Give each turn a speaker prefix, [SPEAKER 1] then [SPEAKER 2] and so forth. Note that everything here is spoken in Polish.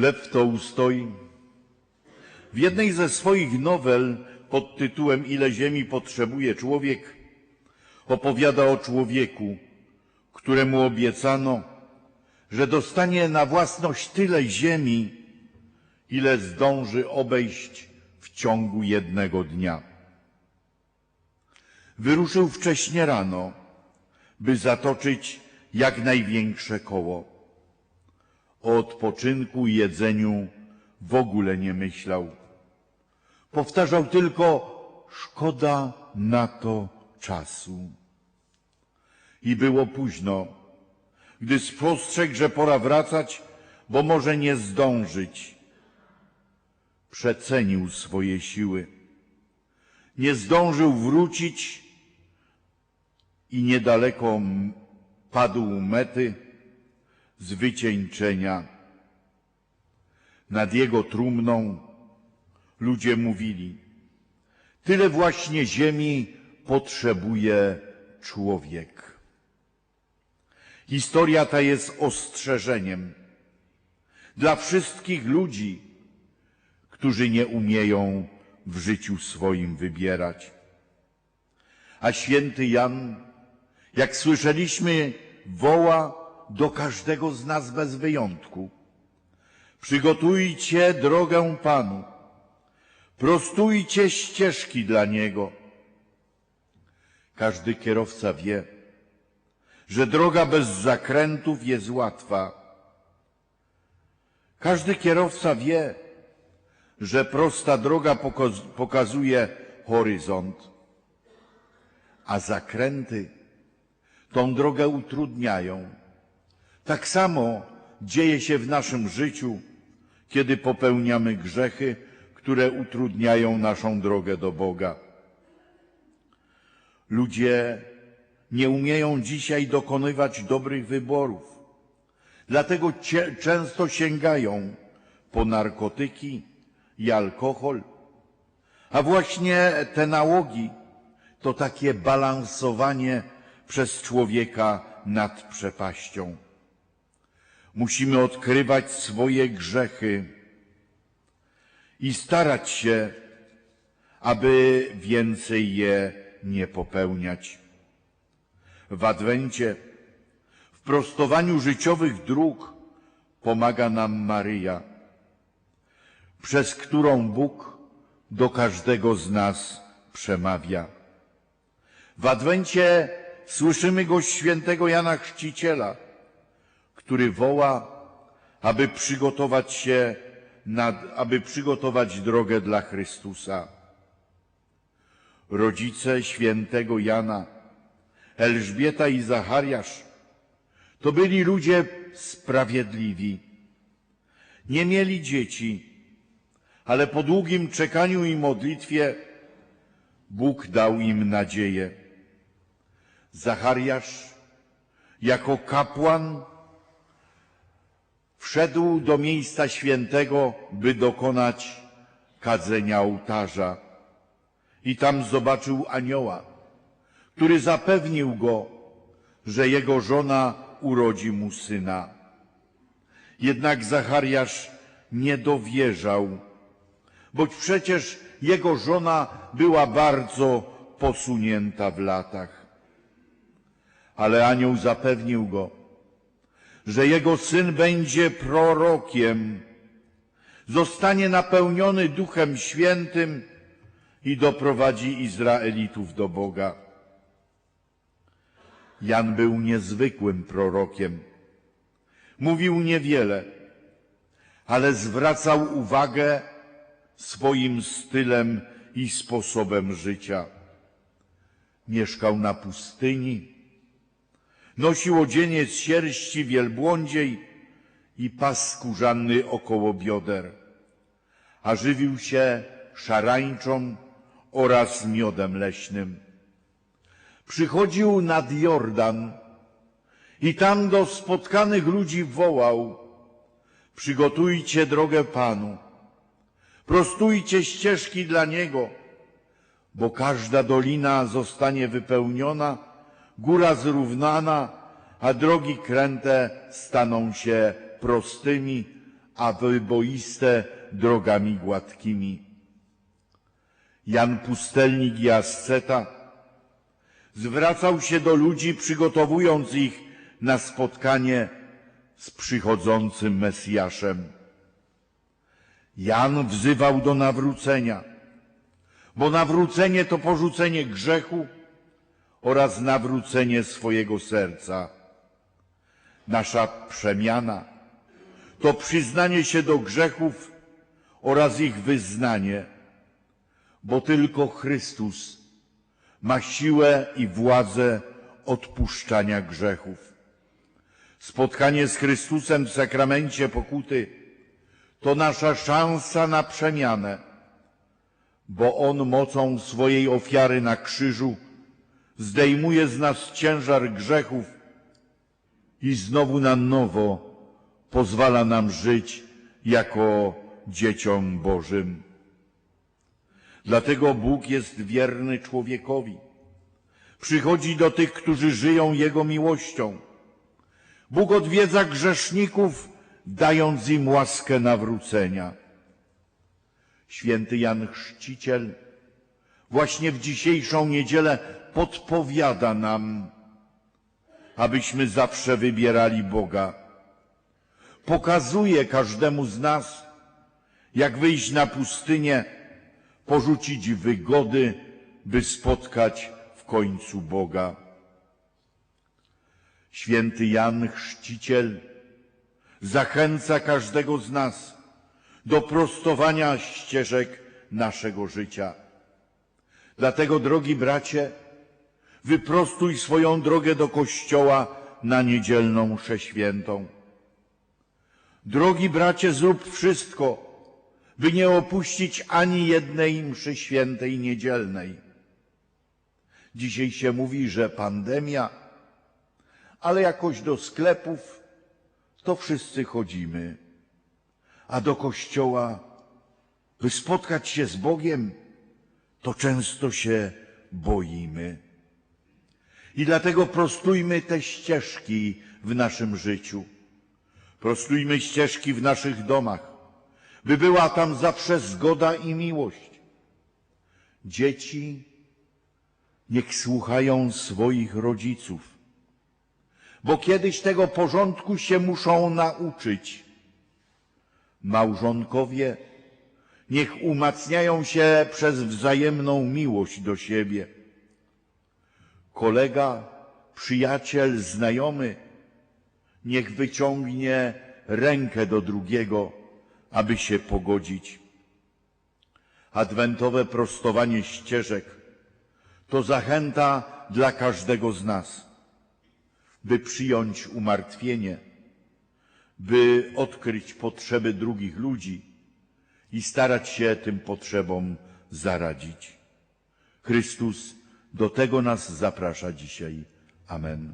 [SPEAKER 1] Lew Tolstoj w jednej ze swoich nowel pod tytułem Ile ziemi potrzebuje człowiek opowiada o człowieku, któremu obiecano, że dostanie na własność tyle ziemi, ile zdąży obejść w ciągu jednego dnia. Wyruszył wcześnie rano, by zatoczyć jak największe koło. O odpoczynku i jedzeniu w ogóle nie myślał. Powtarzał tylko, szkoda na to czasu. I było późno, gdy spostrzegł, że pora wracać, bo może nie zdążyć. Przecenił swoje siły. Nie zdążył wrócić i niedaleko padł mety z. Nad jego trumną ludzie mówili, tyle właśnie ziemi potrzebuje człowiek. Historia ta jest ostrzeżeniem dla wszystkich ludzi, którzy nie umieją w życiu swoim wybierać. A święty Jan, jak słyszeliśmy, woła do każdego z nas bez wyjątku. Przygotujcie drogę Panu, prostujcie ścieżki dla Niego. Każdy kierowca wie, że droga bez zakrętów jest łatwa. Każdy kierowca wie, że prosta droga pokazuje horyzont, a zakręty tą drogę utrudniają. Tak samo dzieje się w naszym życiu, kiedy popełniamy grzechy, które utrudniają naszą drogę do Boga. Ludzie nie umieją dzisiaj dokonywać dobrych wyborów, dlatego często sięgają po narkotyki i alkohol, a właśnie te nałogi to takie balansowanie przez człowieka nad przepaścią. Musimy odkrywać swoje grzechy i starać się, aby więcej je nie popełniać. W Adwencie, w prostowaniu życiowych dróg pomaga nam Maryja, przez którą Bóg do każdego z nas przemawia. W Adwencie słyszymy go świętego Jana Chrzciciela, który woła, aby przygotować się, nad, aby przygotować drogę dla Chrystusa. Rodzice świętego Jana, Elżbieta i Zachariasz, to byli ludzie sprawiedliwi. Nie mieli dzieci, ale po długim czekaniu i modlitwie Bóg dał im nadzieję. Zachariasz jako kapłan wszedł do miejsca świętego, by dokonać kadzenia ołtarza. I tam zobaczył anioła, który zapewnił go, że jego żona urodzi mu syna. Jednak Zachariasz nie dowierzał, boć przecież jego żona była bardzo posunięta w latach. Ale anioł zapewnił go, że jego syn będzie prorokiem, zostanie napełniony Duchem Świętym i doprowadzi Izraelitów do Boga. Jan był niezwykłym prorokiem. Mówił niewiele, ale zwracał uwagę swoim stylem i sposobem życia. Mieszkał na pustyni, nosił odzieniec sierści wielbłądziej i pas skórzany około bioder, a żywił się szarańczą oraz miodem leśnym. Przychodził nad Jordan i tam do spotkanych ludzi wołał, przygotujcie drogę Panu, prostujcie ścieżki dla Niego, bo każda dolina zostanie wypełniona, góra zrównana, a drogi kręte staną się prostymi, a wyboiste drogami gładkimi. Jan Pustelnik i asceta zwracał się do ludzi, przygotowując ich na spotkanie z przychodzącym Mesjaszem. Jan wzywał do nawrócenia, bo nawrócenie to porzucenie grzechu oraz nawrócenie swojego serca. Nasza przemiana to przyznanie się do grzechów oraz ich wyznanie, bo tylko Chrystus ma siłę i władzę odpuszczania grzechów. Spotkanie z Chrystusem w sakramencie pokuty to nasza szansa na przemianę, bo On mocą swojej ofiary na krzyżu zdejmuje z nas ciężar grzechów i znowu na nowo pozwala nam żyć jako dzieciom Bożym. Dlatego Bóg jest wierny człowiekowi. Przychodzi do tych, którzy żyją Jego miłością. Bóg odwiedza grzeszników, dając im łaskę nawrócenia. Święty Jan Chrzciciel właśnie w dzisiejszą niedzielę podpowiada nam, abyśmy zawsze wybierali Boga. Pokazuje każdemu z nas, jak wyjść na pustynię, porzucić wygody, by spotkać w końcu Boga. Święty Jan Chrzciciel zachęca każdego z nas do prostowania ścieżek naszego życia. Dlatego, drogi bracie, wyprostuj swoją drogę do kościoła na niedzielną mszę świętą. Drogi bracie, zrób wszystko, by nie opuścić ani jednej mszy świętej niedzielnej. Dzisiaj się mówi, że pandemia, ale jakoś do sklepów to wszyscy chodzimy, a do kościoła, by spotkać się z Bogiem, to często się boimy. I dlatego prostujmy te ścieżki w naszym życiu. Prostujmy ścieżki w naszych domach, by była tam zawsze zgoda i miłość. Dzieci niech słuchają swoich rodziców, bo kiedyś tego porządku się muszą nauczyć. Małżonkowie niech umacniają się przez wzajemną miłość do siebie. Kolega, przyjaciel, znajomy niech wyciągnie rękę do drugiego, aby się pogodzić. Adwentowe prostowanie ścieżek to zachęta dla każdego z nas, by przyjąć umartwienie, by odkryć potrzeby drugich ludzi i starać się tym potrzebom zaradzić. Chrystus do tego nas zaprasza dzisiaj. Amen.